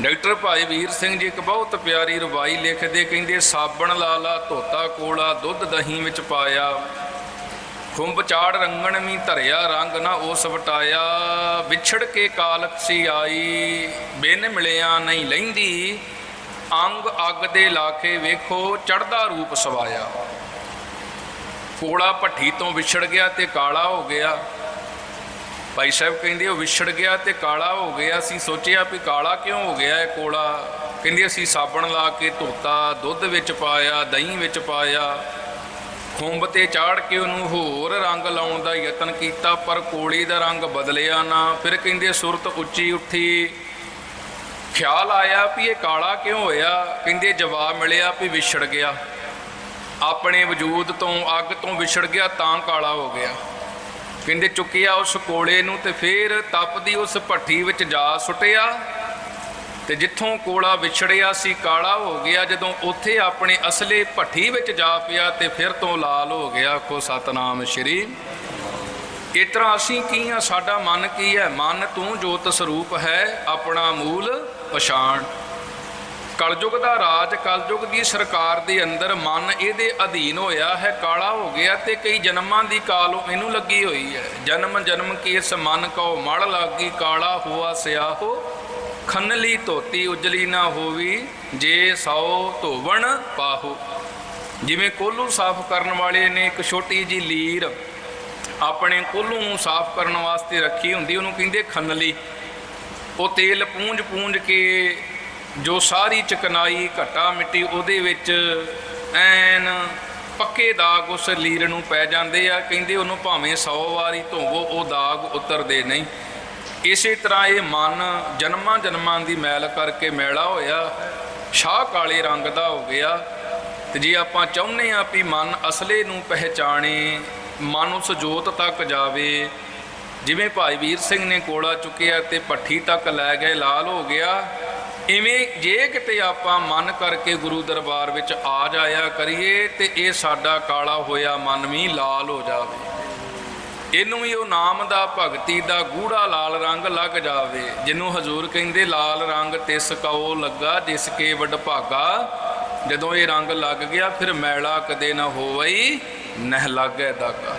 Doctor Bhai Vir Singh ji ਇੱਕ ਬਹੁਤ ਪਿਆਰੀ ਰਵਾਈ ਲਿਖਦੇ ਕਹਿੰਦੇ, ਸਾਬਣ ਲਾਲਾ ਧੋਤਾ ਕੋਲਾ, ਦੁੱਧ ਦਹੀਂ ਵਿੱਚ ਪਾਇਆ। ਖੁੰਭ ਚਾੜ ਰੰਗਣ ਮੀ ਧਰਿਆ, ਰੰਗ ਨਾ ਉਸ ਵਟਾਇਆ। ਵਿਛੜ ਕੇ ਕਾਲਕ ਸੀ ਆਈ, ਬਿਨ ਮਿਲਿਆ ਨਹੀਂ ਲੈਂਦੀ। ਅੰਗ ਅੱਗ ਦੇ ਲਾਖੇ ਵੇਖੋ ਚੜਦਾ ਰੂਪ ਸਵਾਇਆ। ਕੋਲਾ ਭੱਠੀ ਤੋਂ ਵਿਛੜ ਗਿਆ ਤੇ ਕਾਲਾ ਹੋ ਗਿਆ। ਭਾਈ ਸਾਹਿਬ ਕਹਿੰਦੇ ਉਹ ਵਿਛੜ ਗਿਆ ਤੇ ਕਾਲਾ ਹੋ ਗਿਆ। ਅਸੀਂ ਸੋਚਿਆ ਵੀ ਕਾਲਾ ਕਿਉਂ ਹੋ ਗਿਆ ਇਹ ਕੋਲਾ? ਕਹਿੰਦੇ ਅਸੀਂ ਸਾਬਣ ਲਾ ਕੇ ਧੋਤਾ, ਦੁੱਧ ਵਿੱਚ ਪਾਇਆ, ਦਹੀਂ ਵਿੱਚ ਪਾਇਆ। ਖੁੰਬ ਤੇ ਚਾੜ ਕੇ ਉਹਨੂੰ ਹੋਰ ਰੰਗ ਲਾਉਣ ਦਾ ਯਤਨ ਕੀਤਾ, ਪਰ ਕੋਲੀ ਦਾ ਰੰਗ ਬਦਲਿਆ ਨਾ। ਫਿਰ ਕਹਿੰਦੇ ਸੁਰਤ ਉੱਚੀ ਉੱਠੀ। ਖਿਆਲ ਆਇਆ ਵੀ ਇਹ ਕਾਲਾ ਕਿਉਂ ਹੋਇਆ? ਕਹਿੰਦੇ ਜਵਾਬ ਮਿਲਿਆ ਵੀ ਵਿਛੜ ਗਿਆ। ਆਪਣੇ ਵਜੂਦ ਤੋਂ ਅੱਗ ਤੋਂ ਵਿਛੜ ਗਿਆ, ਤਾਂ ਕਾਲਾ ਹੋ ਗਿਆ। ਕਹਿੰਦੇ ਚੁੱਕਿਆ ਉਸ ਕੋਲੇ ਨੂੰ ਤੇ ਫੇਰ ਤਪਦੀ ਉਸ ਭੱਠੀ ਵਿੱਚ ਜਾ ਸੁੱਟਿਆ। ਤੇ ਜਿੱਥੋਂ ਕੋਲਾ ਵਿਛੜਿਆ ਸੀ, ਕਾਲਾ ਹੋ ਗਿਆ। ਜਦੋਂ ਉੱਥੇ ਆਪਣੇ ਅਸਲੇ ਭੱਠੀ ਵਿੱਚ ਜਾ ਪਿਆ ਤੇ ਫਿਰ ਤੋਂ ਲਾਲ ਹੋ ਗਿਆ। ਆਖੋ, ਸਤਨਾਮ ਸ਼੍ਰੀ। ਇਸ ਤਰ੍ਹਾਂ ਅਸੀਂ ਕੀ ਆ? ਸਾਡਾ ਮਨ ਕੀ ਹੈ? ਮਨ ਤੂੰ ਜੋਤ ਸਰੂਪ ਹੈ, ਆਪਣਾ ਮੂਲ ਪਛਾਣ। ਕਲਯੁਗ ਦਾ ਰਾਜ, ਕਲਯੁਗ ਦੀ ਸਰਕਾਰ ਦੇ ਅੰਦਰ ਮਨ ਇਹਦੇ ਅਧੀਨ ਹੋਇਆ ਹੈ, ਕਾਲਾ ਹੋ ਗਿਆ ਤੇ ਕਈ ਜਨਮਾਂ ਦੀ ਕਾਲੋਂ ਇਹਨੂੰ ਲੱਗੀ ਹੋਈ ਹੈ। ਜਨਮ ਜਨਮ ਕੇਸ ਮਨ ਕੋ ਮੜ ਲਾਗੀ, ਕਾਲਾ ਹੋਆ ਸਿਆਹੋ, ਖੰਨਲੀ ਧੋਤੀ ਉਜਲੀ ਨਾ ਹੋਵੀ, ਜੇ ਸੌ ਧੋਵਣ ਪਾਹੋ। ਜਿਵੇਂ ਕੋਲੂ ਸਾਫ਼ ਕਰਨ ਵਾਲੇ ਨੇ ਇੱਕ ਛੋਟੀ ਜੀ ਲੀਰ ਆਪਣੇ ਕੋਲੂ ਨੂੰ ਸਾਫ਼ ਕਰਨ ਵਾਸਤੇ ਰੱਖੀ ਹੁੰਦੀ, ਉਹਨੂੰ ਕਹਿੰਦੇ ਖੰਨਲੀ। ਉਹ ਤੇਲ ਪੂੰਝ ਪੂੰਝ ਕੇ ਜੋ ਸਾਰੀ ਚਕਨਾਈ ਘਟਾ ਮਿੱਟੀ ਉਹਦੇ ਵਿੱਚ ਐਨ ਪੱਕੇ ਦਾਗ ਉਸ ਲੀਰ ਨੂੰ ਪੈ ਜਾਂਦੇ ਆ, ਕਹਿੰਦੇ ਉਹਨੂੰ ਭਾਵੇਂ 100 ਵਾਰੀ ਧੋਵੋ, ਉਹ ਦਾਗ ਉਤਰਦੇ ਨਹੀਂ। ਇਸੇ ਤਰ੍ਹਾਂ ਇਹ ਮਨ ਜਨਮਾਂ ਜਨਮਾਂ ਦੀ ਮੈਲ ਕਰਕੇ ਮੈਲਾ ਹੋਇਆ, ਸ਼ਾਹ ਕਾਲੇ ਰੰਗ ਦਾ ਹੋ ਗਿਆ। ਤੇ ਜੇ ਆਪਾਂ ਚਾਹੁੰਦੇ ਆ ਵੀ ਮਨ ਅਸਲੇ ਨੂੰ ਪਹਿਚਾਣੇ, ਮਨ ਉਸ ਜੋਤ ਤੱਕ ਜਾਵੇ, ਜਿਵੇਂ ਭਾਈ ਵੀਰ ਸਿੰਘ ਨੇ ਕੋਲਾ ਚੁੱਕਿਆ ਤੇ ਭੱਠੀ ਤੱਕ ਲੈ ਗਏ, ਲਾਲ ਹੋ ਗਿਆ ਇਵੇਂ ਜੇ ਕਿਤੇ ਆਪਾਂ ਮਨ ਕਰਕੇ ਗੁਰੂ ਦਰਬਾਰ ਵਿੱਚ ਆ ਜਾਇਆ ਕਰੀਏ ਤੇ ਇਹ ਸਾਡਾ ਕਾਲਾ ਹੋਇਆ ਮਨ ਵੀ ਲਾਲ ਹੋ ਜਾਵੇ। ਇਹਨੂੰ ਵੀ ਉਹ ਨਾਮ ਦਾ ਭਗਤੀ ਦਾ ਗੂੜਾ ਲਾਲ ਰੰਗ ਲੱਗ ਜਾਵੇ, ਜਿਹਨੂੰ ਹਜ਼ੂਰ ਕਹਿੰਦੇ ਲਾਲ ਰੰਗ ਤਿਸ ਕਉ ਲੱਗਾ, ਜਿਸ ਕੇ ਵਡਭਾਗਾ ਜਦੋਂ ਇਹ ਰੰਗ ਲੱਗ ਗਿਆ, ਫਿਰ ਮੈਲਾ ਕਦੇ ਨਾ ਹੋਵਈ, ਨਹਿ ਲਾਗੇ ਦਾਗਾ।